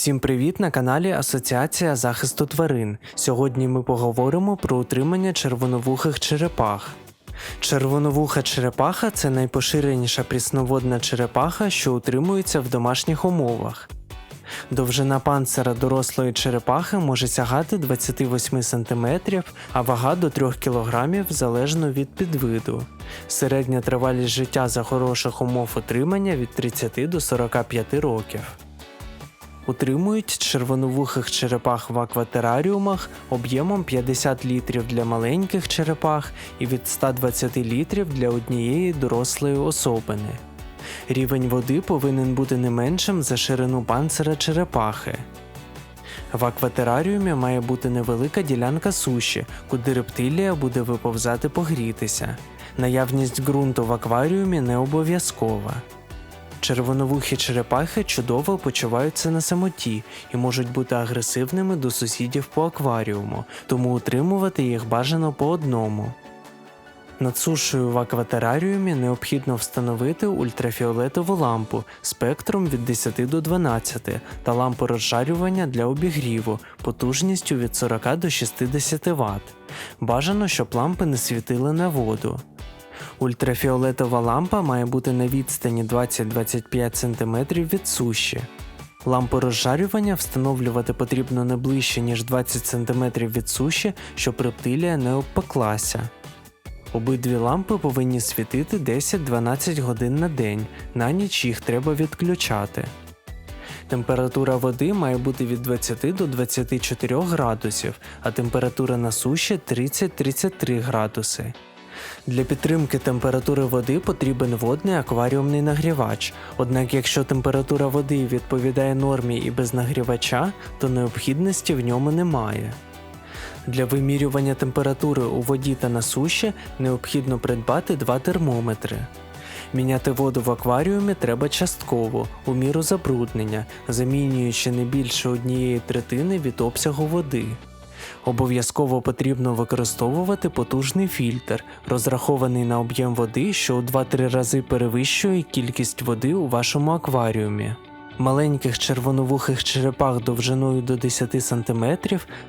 Всім привіт на каналі Асоціація захисту тварин. Сьогодні ми поговоримо про утримання червоновухих черепах. Червоновуха черепаха це найпоширеніша прісноводна черепаха, що утримується в домашніх умовах. Довжина панцира дорослої черепахи може сягати 28 см, а вага до 3 кг залежно від підвиду. Середня тривалість життя за хороших умов утримання від 30 до 45 років. Утримують червоновухих черепах в акватераріумах об'ємом 50 літрів для маленьких черепах і від 120 літрів для однієї дорослої особини. Рівень води повинен бути не меншим за ширину панцира черепахи. В акватераріумі має бути невелика ділянка суші, куди рептилія буде виповзати погрітися. Наявність ґрунту в акваріумі не обов'язкова. Червоновухі черепахи чудово почуваються на самоті і можуть бути агресивними до сусідів по акваріуму, тому утримувати їх бажано по одному. Над сушею в акватераріумі необхідно встановити ультрафіолетову лампу спектром від 10 до 12 та лампу розжарювання для обігріву потужністю від 40 до 60 Вт. Бажано, щоб лампи не світили на воду. Ультрафіолетова лампа має бути на відстані 20-25 см від суші. Лампу розжарювання встановлювати потрібно не ближче, ніж 20 см від суші, щоб рептилія не обпеклася. Обидві лампи повинні світити 10-12 годин на день, на ніч їх треба відключати. Температура води має бути від 20 до 24 градусів, а температура на суші 30-33 градуси. Для підтримки температури води потрібен водний акваріумний нагрівач. Однак, якщо температура води відповідає нормі і без нагрівача, то необхідності в ньому немає. Для вимірювання температури у воді та на суші необхідно придбати два термометри. Міняти воду в акваріумі треба частково, у міру забруднення, замінюючи не більше однієї третини від обсягу води. Обов'язково потрібно використовувати потужний фільтр, розрахований на об'єм води, що у 2-3 рази перевищує кількість води у вашому акваріумі. Маленьких червоновухих черепах довжиною до 10 см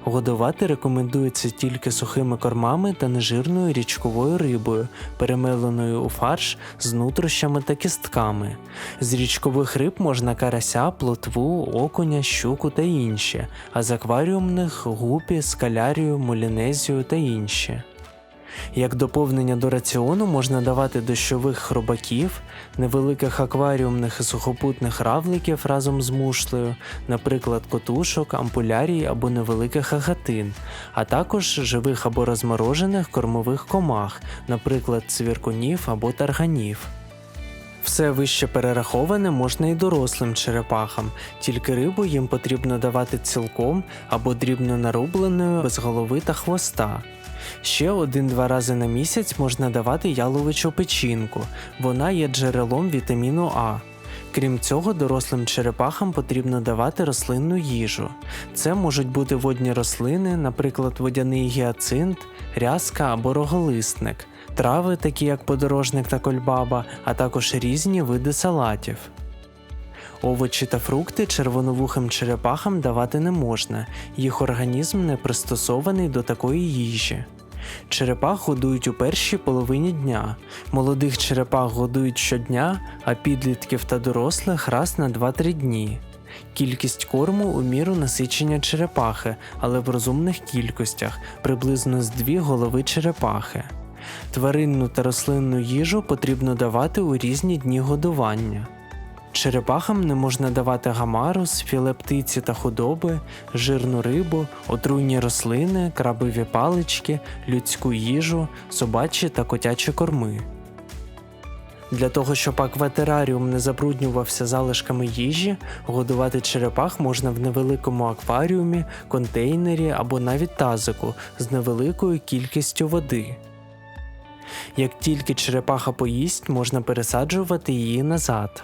годувати рекомендується тільки сухими кормами та нежирною річковою рибою, перемеленою у фарш з нутрощами та кістками. З річкових риб можна карася, плотву, окуня, щуку та інші, а з акваріумних гупі, скалярію, молінезію та інші. Як доповнення до раціону можна давати дощових хробаків, невеликих акваріумних і сухопутних равликів разом з мушлею, наприклад, котушок, ампулярій або невеликих агатин, а також живих або розморожених кормових комах, наприклад, цвіркунів або тарганів. Все вище перераховане можна і дорослим черепахам, тільки рибу їм потрібно давати цілком або дрібно нарубленою без голови та хвоста. Ще один-два рази на місяць можна давати яловичу печінку, вона є джерелом вітаміну А. Крім цього, дорослим черепахам потрібно давати рослинну їжу. Це можуть бути водні рослини, наприклад, водяний гіацинт, рязка або роголистник, трави, такі як подорожник та кольбаба, а також різні види салатів. Овочі та фрукти червоновухим черепахам давати не можна, їх організм не пристосований до такої їжі. Черепах годують у першій половині дня. Молодих черепах годують щодня, а підлітків та дорослих раз на 2-3 дні. Кількість корму у міру насичення черепахи, але в розумних кількостях приблизно з дві голови черепахи. Тваринну та рослинну їжу потрібно давати у різні дні годування. Черепахам не можна давати гамарус, філе птиці та худоби, жирну рибу, отруйні рослини, крабові палички, людську їжу, собачі та котячі корми. Для того, щоб акватераріум не забруднювався залишками їжі, годувати черепах можна в невеликому акваріумі, контейнері або навіть тазику з невеликою кількістю води. Як тільки черепаха поїсть, можна пересаджувати її назад.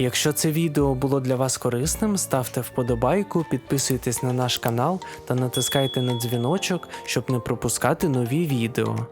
Якщо це відео було для вас корисним, ставте вподобайку, підписуйтесь на наш канал та натискайте на дзвіночок, щоб не пропускати нові відео.